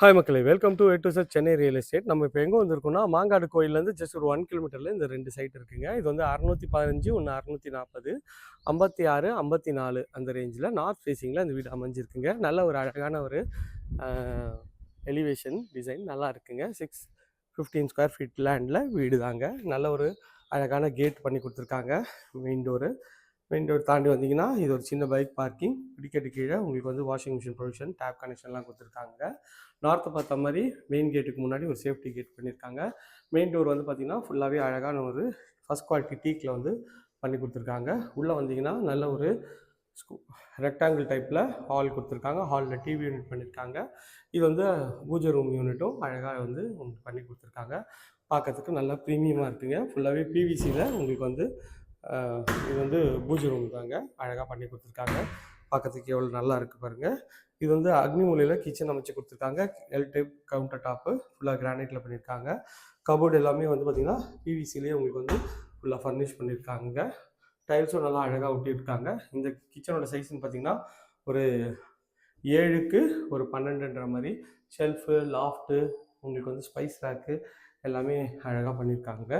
Hi மக்களே welcome to a to Chennai real estate நம்ம இப்போ எங்கே வந்திருக்கோம்னா மாங்காடு கோயிலேருந்து ஜஸ்ட் ஒரு ஒன் கிலோமீட்டரில் இந்த ரெண்டு சைட் இருக்குங்க. இது வந்து அறநூற்றி பதினஞ்சு ஒன்று அறநூற்றி நாற்பது ஐம்பத்தி ஆறு ஐம்பத்தி நாலு அந்த ரேஞ்சில் நார்த் ஃபேஸிங்கில் இந்த வீடு அமைஞ்சிருக்குங்க. நல்ல ஒரு அழகான ஒரு எலிவேஷன் டிசைன் நல்லா இருக்குங்க. சிக்ஸ் ஃபிஃப்டீன் ஸ்கொயர் ஃபீட் லேண்டில் வீடு தாங்க நல்ல ஒரு அழகான கேட் பண்ணி கொடுத்துருக்காங்க. மெயின் டோரு மெயின் டோர் தாண்டி வந்தீங்கன்னா இது ஒரு சின்ன பைக் பார்க்கிங் பிடிக்கட்டு கீழே உங்களுக்கு வந்து வாஷிங் மிஷின் ப்ரொவிஷன் டேப் கனெக்ஷன்லாம் கொடுத்துருக்காங்க. நார்த்தை பார்த்த மாதிரி மெயின் கேட்டுக்கு முன்னாடி ஒரு சேஃப்டி கேட் பண்ணியிருக்காங்க. மெயின் டோர் வந்து பார்த்திங்கன்னா ஃபுல்லாகவே அழகான ஒரு ஃபஸ்ட் குவாலிட்டி டீக்கில் வந்து பண்ணி கொடுத்துருக்காங்க. உள்ளே வந்தீங்கன்னா நல்ல ஒரு ஸ்கூ ரெக்டாங்கிள் டைப்பில் ஹால் கொடுத்துருக்காங்க. ஹாலில் டிவி யூனிட் பண்ணியிருக்காங்க. இது வந்து பூஜை ரூம் யூனிட்டும் அழகாக வந்து உங்களுக்கு பண்ணி கொடுத்துருக்காங்க. பார்க்கறதுக்கு நல்லா ப்ரீமியமாக இருக்குங்க. ஃபுல்லாகவே பிவிசியில் உங்களுக்கு வந்து இது வந்து பூஜை ரூம் தாங்க. அழகாக பண்ணி கொடுத்துருக்காங்க. பார்க்கறதுக்கு எவ்வளோ நல்லா இருக்குது பாருங்கள் இது வந்து அக்னி மூலையில் கிச்சன் அமைச்சு கொடுத்துருக்காங்க. எல் டைப் கவுண்டர் டாப்பு ஃபுல்லாக கிரானைட்டில் பண்ணியிருக்காங்க கபோர்டு எல்லாமே வந்து பார்த்திங்கன்னா பிவிசிலேயே உங்களுக்கு வந்து ஃபுல்லாக ஃபர்னிஷ் பண்ணியிருக்காங்க டைல்ஸும் நல்லா அழகாக ஒட்டியிருக்காங்க. இந்த கிச்சனோட சைஸ்ன்னு பார்த்தீங்கன்னா ஒரு ஏழுக்கு ஒரு பன்னெண்டுன்ற மாதிரி. ஷெல்ஃபு லாஃப்ட்டு உங்களுக்கு வந்து ஸ்பைஸ் ரேக்கு எல்லாமே அழகாக பண்ணியிருக்காங்க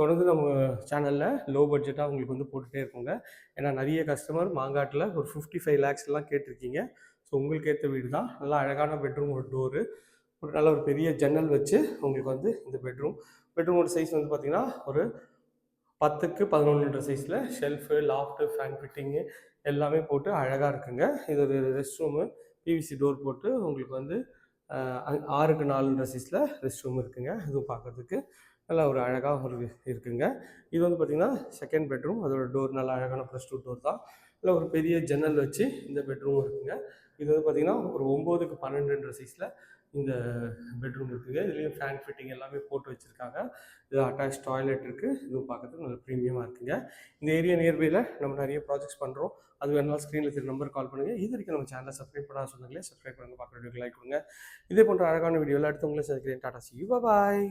தொடர்ந்து நம்ம சேனலில் லோ பட்ஜெட்டாக உங்களுக்கு வந்து போட்டுகிட்டே இருக்கோங்க. ஏன்னா நிறைய கஸ்டமர் மாங்காட்டில் ஒரு ஃபிஃப்டி ஃபைவ் லேக்ஸ்லாம் கேட்டிருக்கீங்க. ஸோ உங்களுக்கு ஏற்ற வீடு தான். நல்லா அழகான பெட்ரூம் ஒரு டோரு ஒரு நல்ல ஒரு பெரிய ஜன்னல் வச்சு உங்களுக்கு வந்து இந்த பெட்ரூம் பெட்ரூமோட சைஸ் வந்து பார்த்திங்கன்னா ஒரு பத்துக்கு பதினொன்றுன்ற சைஸில் ஷெல்ஃபு லாஃப்ட்டு ஃபேன் ஃபிட்டிங்கு எல்லாமே போட்டு அழகாக இருக்குங்க. இது ஒரு ரெஸ்ட் ரூமு பிவிசி டோர் போட்டு உங்களுக்கு வந்து ஆறுக்கு நாலுன்ற சைஸில் ரெஸ்ட் ரூம் இருக்குங்க. இதுவும் பார்க்கறதுக்கு நல்லா ஒரு அழகாக ஒரு இருக்குங்க. இது வந்து பார்த்திங்கன்னா செகண்ட் பெட்ரூம் அதோட டோர் நல்லா அழகான ப்ளஸ் டூ டோர் தான். இல்லை ஒரு பெரிய ஜன்னல் வச்சு இந்த பெட்ரூம் இருக்குங்க. இது வந்து பார்த்திங்கன்னா ஒரு ஒம்போதுக்கு பன்னெண்டுன்ற சைஸில் இந்த பெட்ரூம் இருக்குங்க. இதுலேயும் ஃபேன் ஃபிட்டிங் எல்லாமே போட்டு வச்சுருக்காங்க. இது அட்டாச் டாய்லெட் இருக்குது இதுவும் பார்க்கறதுக்கு நல்ல ப்ரீமியமாக இருக்குங்க. இந்த ஏரியா நியர்பையில் நம்ம நிறைய ப்ராஜெக்ட்ஸ் பண்ணுறோம் அது வேணாலும் ஸ்க்ரீனில் திரு நம்பர் கால் பண்ணுங்கள் இது வரைக்கும் நம்ம சேனலை சப்ஸ்கிரைப் பண்ணால் சொன்னாங்களே சப்ஸ்கிரைப் பண்ணுங்கள் பார்க்குற வீடியோக்கு லைக் கொடுங்க. இதே போன்ற அழகான வீடியோவில் அடுத்தவங்களே சந்திக்கிறேன். Tata C you bye